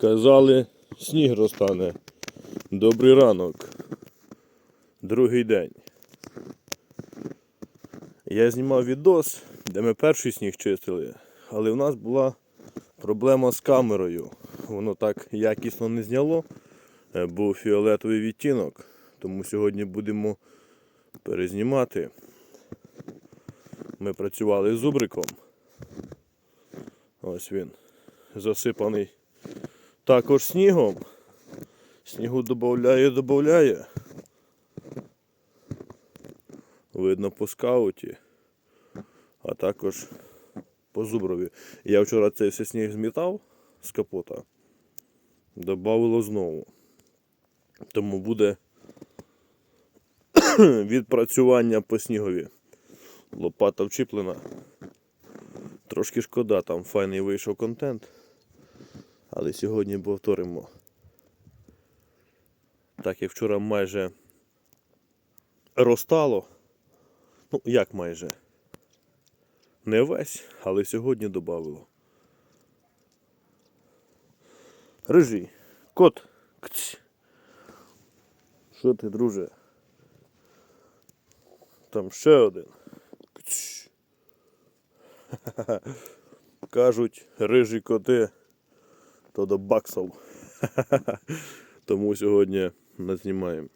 Казали, сніг розтане. Добрий ранок. Другий день. Я знімав відос, де ми перший сніг чистили, але в нас була проблема з камерою. Воно так якісно не зняло. Е, Був фіолетовий відтінок, тому сьогодні будемо перезнімати. Ми працювали з зубриком. Ось він. Засипаний також снігом. Снігу додає, додає. Видно по скауті, а також по зуброві. Я вчора цей все сніг змітав з капота. Добавило знову. Тому буде відпрацювання по снігові. Лопата вчіплена. Трошки шкода, там файний вийшов контент. Але сьогодні повторимо. Так як вчора майже розтало. Ну, як майже? Не весь, але сьогодні додавило. Рижий, кот, кць. Що ти, друже? Там ще один. Кць. Кажуть, рижі коти то до баксов. Тому сьогодні назнімаємо.